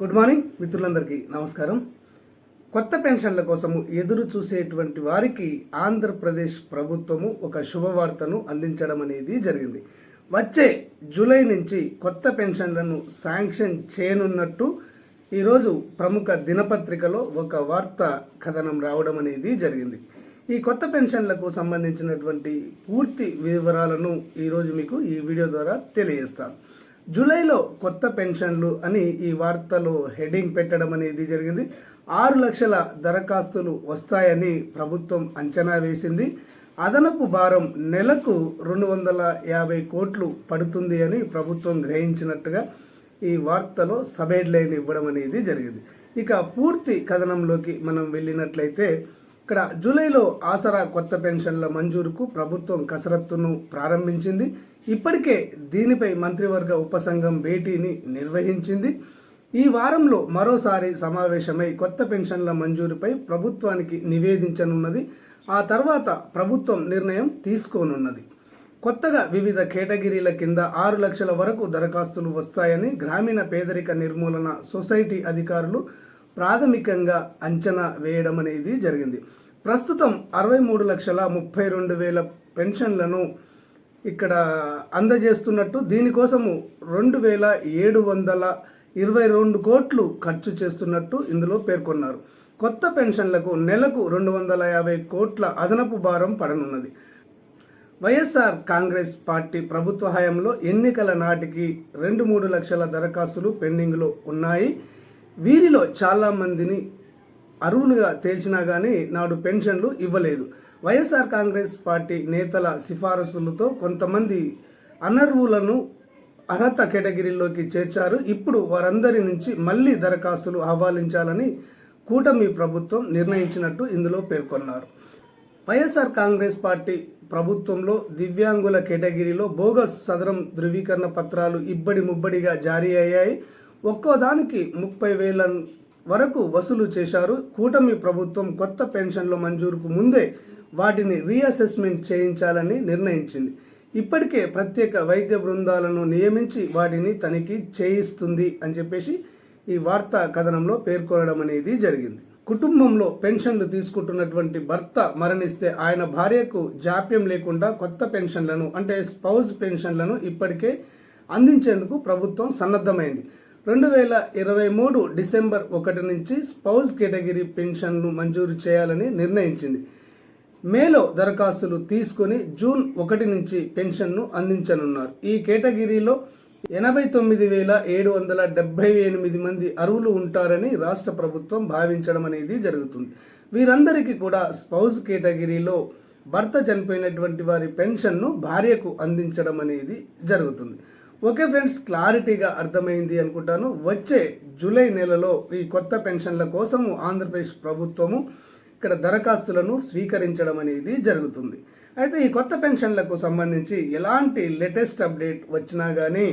Good morning మిత్రులందరికీ నమస్కారం. కొత్త పెన్షన్ల కోసము ఎదురు చూసేటువంటి వారికి ఆంధ్రప్రదేశ్ ప్రభుత్వము ఒక శుభవార్తను అందించడం అనేది జరిగింది. వచ్చే జూలై నుంచి కొత్త పెన్షన్లను శాంక్షన్ చేయనున్నట్టు ఈరోజు ప్రముఖ దినపత్రికలో ఒక వార్త కథనం రావడం అనేది జరిగింది. ఈ కొత్త పెన్షన్లకు సంబంధించినటువంటి పూర్తి వివరాలను ఈరోజు మీకు ఈ వీడియో ద్వారా తెలియజేస్తాను. జూలైలో కొత్త పెన్షన్లు అని ఈ వార్తలో హెడ్డింగ్ పెట్టడం అనేది జరిగింది. ఆరు లక్షల దరఖాస్తులు వస్తాయని ప్రభుత్వం అంచనా వేసింది. అదనపు భారం నెలకు రెండు వందల యాభై కోట్లు పడుతుంది అని ప్రభుత్వం గ్రహించినట్టుగా ఈ వార్తలో సబ్ లైన్ ఇవ్వడం అనేది జరిగింది. ఇక పూర్తి కథనంలోకి మనం వెళ్ళినట్లయితే ఇక్కడ జూలైలో ఆసరా కొత్త పెన్షన్ల మంజూరుకు ప్రభుత్వం కసరత్తును ప్రారంభించింది. ఇప్పటికే దీనిపై మంత్రివర్గ ఉపసంఘం భేటీని నిర్వహించింది. ఈ వారంలో మరోసారి సమావేశమై కొత్త పెన్షన్ల మంజూరుపై ప్రభుత్వానికి నివేదించనున్నది. ఆ తర్వాత ప్రభుత్వం నిర్ణయం తీసుకోనున్నది. కొత్తగా వివిధ కేటగిరీల కింద ఆరు లక్షల వరకు దరఖాస్తులు వస్తాయని గ్రామీణ పేదరిక నిర్మూలన సొసైటీ అధికారులు ప్రాథమికంగా అంచనా వేయడం అనేది జరిగింది. ప్రస్తుతం అరవై మూడు లక్షల ముప్పై రెండు వేల పెన్షన్లను ఇక్కడ అందజేస్తున్నట్టు దీనికోసము రెండు వేల ఏడు వందల ఇరవై రెండు కోట్లు ఖర్చు చేస్తున్నట్టు ఇందులో పేర్కొన్నారు. కొత్త పెన్షన్లకు నెలకు రెండు వందల యాభై కోట్ల అదనపు భారం పడనున్నది. వైఎస్ఆర్ కాంగ్రెస్ పార్టీ ప్రభుత్వ హయాంలో ఎన్నికల నాటికి రెండు మూడు లక్షల దరఖాస్తులు పెండింగ్లో ఉన్నాయి. వీరిలో చాలామందిని అరువులుగా తేల్చినా కానీ నాడు పెన్షన్లు ఇవ్వలేదు. వైఎస్ఆర్ కాంగ్రెస్ పార్టీ నేతల సిఫారసులతో కొంతమంది అనర్హులను అర్హత కేటగిరీలోకి చేర్చారు. ఇప్పుడు వారందరి నుంచి మళ్ళీ దరఖాస్తులు ఆహ్వానించాలని కూటమి ప్రభుత్వం నిర్ణయించినట్టు ఇందులో పేర్కొన్నారు. వైఎస్ఆర్ కాంగ్రెస్ పార్టీ ప్రభుత్వంలో దివ్యాంగుల కేటగిరీలో బోగస్ సదరం ధృవీకరణ పత్రాలు ఇబ్బడి ముబ్బడిగా జారీ అయ్యాయి. ఒక్కో దానికి ముప్పై వేల వరకు వసూలు చేశారు. కూటమి ప్రభుత్వం కొత్త పెన్షన్ల మంజూరుకు ముందే వాటిని రీఅసెస్మెంట్ చేయించాలని నిర్ణయించింది. ఇప్పటికే ప్రత్యేక వైద్య బృందాలను నియమించి వాటిని తనిఖీ చేయిస్తుంది అని చెప్పేసి ఈ వార్తా కథనంలో పేర్కొనడం అనేది జరిగింది. కుటుంబంలో పెన్షన్లు తీసుకుంటున్నటువంటి భర్త మరణిస్తే ఆయన భార్యకు జాప్యం లేకుండా కొత్త పెన్షన్లను అంటే స్పౌజ్ పెన్షన్లను ఇప్పటికే అందించేందుకు ప్రభుత్వం సన్నద్ధమైంది. రెండు వేల ఇరవై మూడు డిసెంబర్ ఒకటి నుంచి స్పౌజ్ కేటగిరీ పెన్షన్ను మంజూరు చేయాలని నిర్ణయించింది. మేలో దరఖాస్తులు తీసుకుని జూన్ ఒకటి నుంచి పెన్షన్ను అందించనున్నారు. ఈ కేటగిరీలో ఎనభై తొమ్మిది వేల ఏడు వందల డెబ్బై ఎనిమిది మంది అరువులు ఉంటారని రాష్ట్ర ప్రభుత్వం భావించడం అనేది జరుగుతుంది. వీరందరికీ కూడా స్పౌజ్ కేటగిరీలో భర్త చనిపోయినటువంటి వారి పెన్షన్ను భార్యకు అందించడం అనేది జరుగుతుంది. ఓకే ఫ్రెండ్స్ క్లారిటీగా అర్థమైంది అనుకుంటాను. వచ్చే జూలై నెలలో ఈ కొత్త పెన్షన్ల కోసము ఆంధ్రప్రదేశ్ ప్రభుత్వము ఇక్కడ దరఖాస్తులను స్వీకరించడం అనేది జరుగుతుంది. అయితే ఈ కొత్త పెన్షన్లకు సంబంధించి ఎలాంటి లేటెస్ట్ అప్డేట్ వచ్చినా కానీ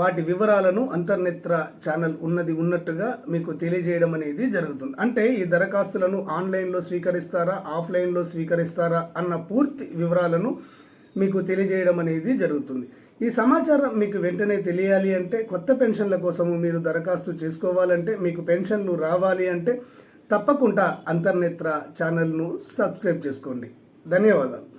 వాటి వివరాలను అంతర్నేత్ర ఛానల్ ఉన్నది ఉన్నట్టుగా మీకు తెలియజేయడం అనేది జరుగుతుంది. అంటే ఈ దరఖాస్తులను ఆన్లైన్లో స్వీకరిస్తారా ఆఫ్లైన్లో స్వీకరిస్తారా అన్న పూర్తి వివరాలను మీకు తెలియజేయడం అనేది జరుగుతుంది. ఈ సమాచారం మీకు వెంటనే తెలియాలి అంటే కొత్త పెన్షన్ల కోసము మీరు దరఖాస్తు చేసుకోవాలంటే మీకు పెన్షన్లు రావాలి అంటే తప్పకుండా అంతర్నేత్ర ఛానల్ను సబ్స్క్రైబ్ చేసుకోండి. ధన్యవాదాలు.